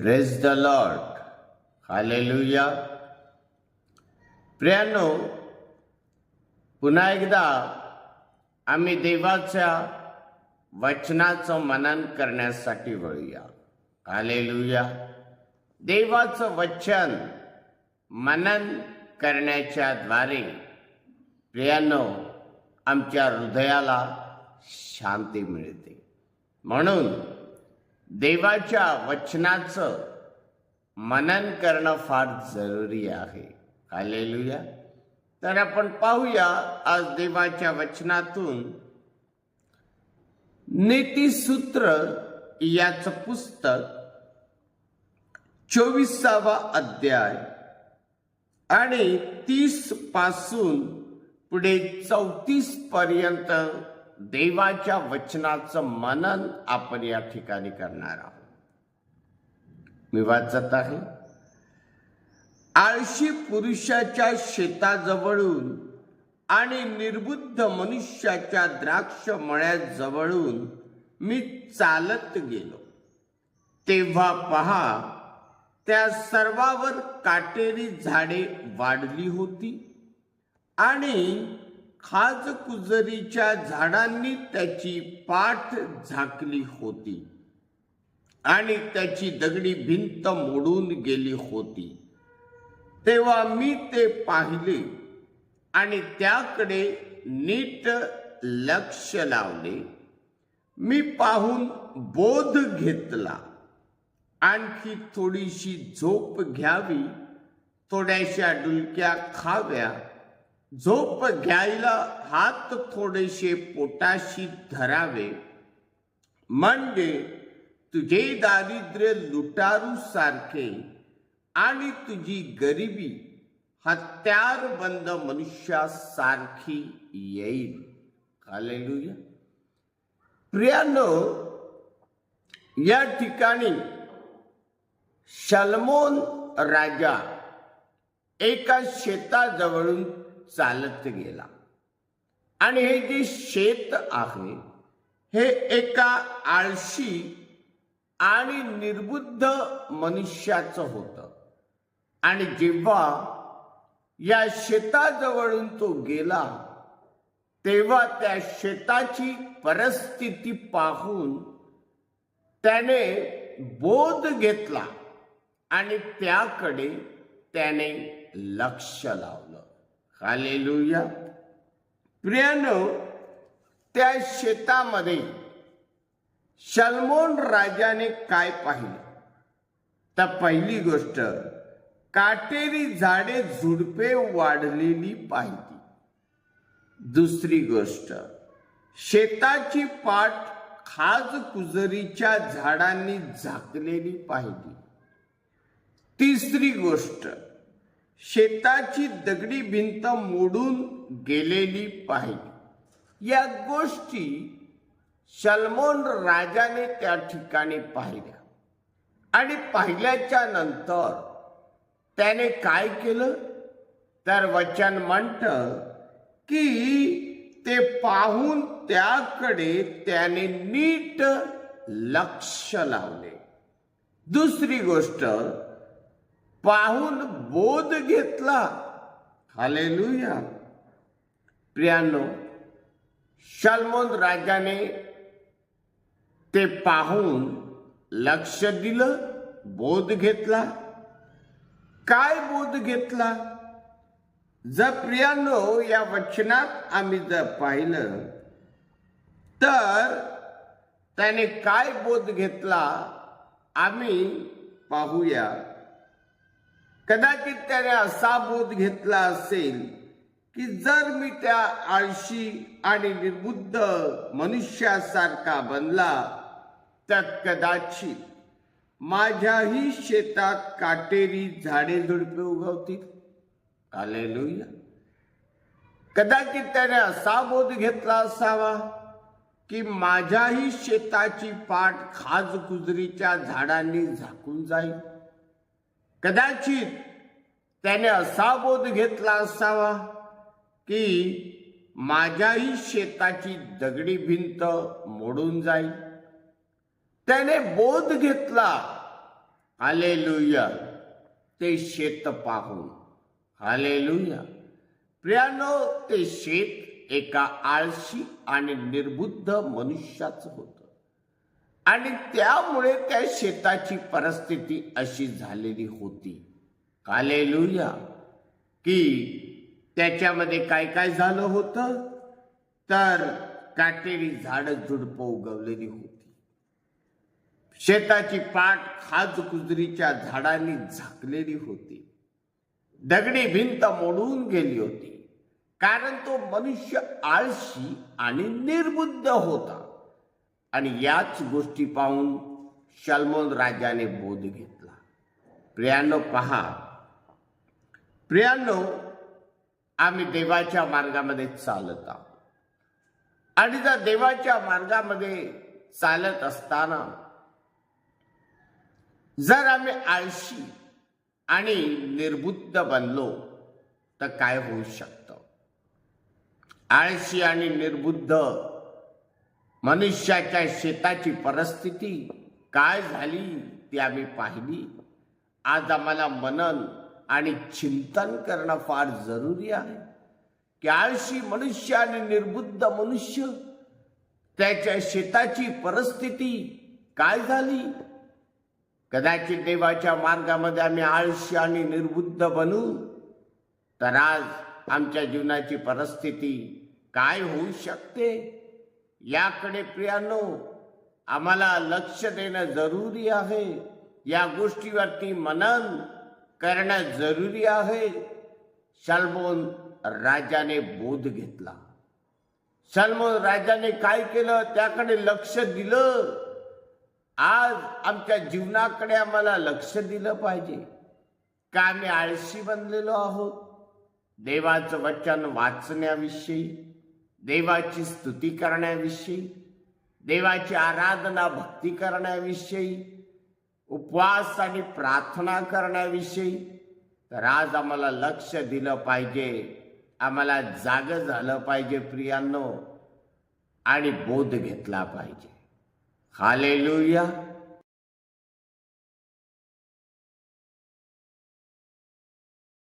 Praise the Lord hallelujah प्रियानो पुन्हा एकदा आम्ही देवाच्या वचनाचं मनन करण्यासाठी वळूया. हालेलुया देवाचं वचन मनन करण्याच्या द्वारे प्रियानो आमच्या हृदयाला शांती मिळते. म्हणून देवाच्या वचनाचं मनन करणं फार जरुरी आहे. आलेलुया तर आपण पाहूया आज देवाच्या वचनातून नीतीसूत्र याचं पुस्तक चोवीसावा अध्याय आणि तीसपासून पुढे चौतीस पर्यंत देवाच्या वचनाचं मनन आपण या ठिकाणी करणार आहोत. मी वाचत आहे. आळशी पुरुषाच्या शेताजवळून आणि निर्बुद्ध मनुष्याच्या द्राक्ष मळ्याजवळून मी चालत गेलो. तेव्हा पहा त्या सर्वावर काटेरी झाडे वाढली होती आणि खाजकुजरीच्या झाडांनी त्याची पाठ झाकली होती आणि त्याची दगडी भिंत मोडून गेली होती. तेव्हा मी ते पाहिले आणि त्याकडे नीट लक्ष लावले. मी पाहून बोध घेतला. आणखी थोडीशी झोप घ्यावी थोड्याशा डुलक्या खाव्या झोप घ्यायला हात थोडेसे पोटाशी धरावे. म्हणजे तुझे दारिद्र्य लुटारू सारखे आणि तुझी गरिबी हत्यार बंद मनुष्यासारखी येईल. हालेलुया. प्रियानो या ठिकाणी शलमोन राजा एका शेताजवळून चालत गेला. आणि हे जे शेत आहे हे एका आळशी आणि निर्बुद्ध मनुष्याचं होतं. आणि जेव्हा या शेताजवळून तो गेला तेव्हा त्या शेताची परिस्थिती पाहून त्याने बोध घेतला आणि त्याकडे त्याने लक्ष लावलं. हालेलुया. प्रियानो त्या शेतामध्ये शलमोन राजाने काय पाहिलं? तर पहिली गोष्ट काटेरी झाडे झुडपे वाढलेली पाहिली. दुसरी गोष्ट शेताची पाठ खाज कुजरीच्या झाडांनी झाकलेली पाहिली. तिसरी गोष्ट शेताची दगडी भिंत मोडून गेलेली पाहिली. या गोष्टी सलमोन राजाने त्या ठिकाणी पाहिल्या. आणि पाहिल्याच्या नंतर त्याने काय केलं? तर वचन म्हणत की ते पाहून त्याकडे त्याने नीट लक्ष लावले. दुसरी गोष्ट पाहून बोध घेतला. हालेलुया. प्रियानो शलमोन राजाने ते पाहून लक्ष दिलं बोध घेतला. काय बोध घेतला? जर प्रियानो या वचनात आम्ही जर पाहिलं तर त्याने काय बोध घेतला? आम्ही पाहूया. कदाचित त्याने असा बोध घेतला असेल की जर मी त्या आळशी आणि निर्बुद्ध मनुष्यासारखा बनला तर कदाचित माझ्याही शेतात काटेरी झाडे झुडपे उगवतील. आले कदाचित त्याने असा बोध घेतला असावा की माझ्याही शेताची पाठ खाज कुजरीच्या झाडांनी झाकून जाईल. कदाचित त्याने असा बोध घेतला असावा की माझ्याही शेताची दगडी भिंत मोडून जाईल. त्याने बोध घेतला. हालेलुया. ते शेत पाहून. हालेलुया. प्रियानो ते शेत एका आळशी आणि निर्बुद्ध मनुष्याचं होतं. आणि त्यामुळे त्या शेताची परिस्थिती अशी झालेली होती. कालेलुया. की त्याच्यामध्ये काय काय झालं होतं? तर काटेरी झाडं झुडपं उगवलेली होती. शेताची पाठ खाज कुजरीच्या झाडांनी झाकलेली होती. दगडी भिंत मोडून गेली होती. कारण तो मनुष्य आळशी आणि निर्बुद्ध होता. आणि याच गोष्टी पाहून शल्मोन राजाने बोध घेतला. प्रियानो पहा. प्रियानो आम्ही देवाच्या मार्गामध्ये चालत आहोत. आणि जर देवाच्या मार्गामध्ये चालत असताना जर आम्ही आळशी आणि निर्बुद्ध बनलो तर काय होऊ शकतं? आळशी आणि निर्बुद्ध मनुष्याच्या शेताची परिस्थिती काय झाली ती आम्ही पाहिली. आज आम्हाला मनन आणि चिंतन करणं फार जरुरी आहे. की आळशी मनुष्य आणि निर्बुद्ध मनुष्य त्याच्या शेताची परिस्थिती काय झाली? कदाचित देवाच्या मार्गामध्ये आम्ही आळशी आणि निर्बुद्ध बनू. तर आज आमच्या जीवनाची परिस्थिती काय होऊ शकते? याकडे प्रियानो आम्हाला लक्ष देणं जरुरी आहे. या गोष्टीवरती मनन करणं जरुरी आहे. सलमोन राजाने बोध घेतला. सलमोन राजाने काय केलं? त्याकडे लक्ष दिलं. आज आमच्या जीवनाकडे आम्हाला लक्ष दिलं पाहिजे. का आम्ही आळशी बनलेलो आहोत? देवाचं वचन वाचण्याविषयी देवाची स्तुती करण्याविषयी देवाची आराधना भक्ती करण्याविषयी उपवास आणि प्रार्थना करण्याविषयी तर आज आम्हाला लक्ष दिलं पाहिजे. आम्हाला जाग झालं पाहिजे प्रियांनो आणि बोध घेतला पाहिजे. हालेलुया.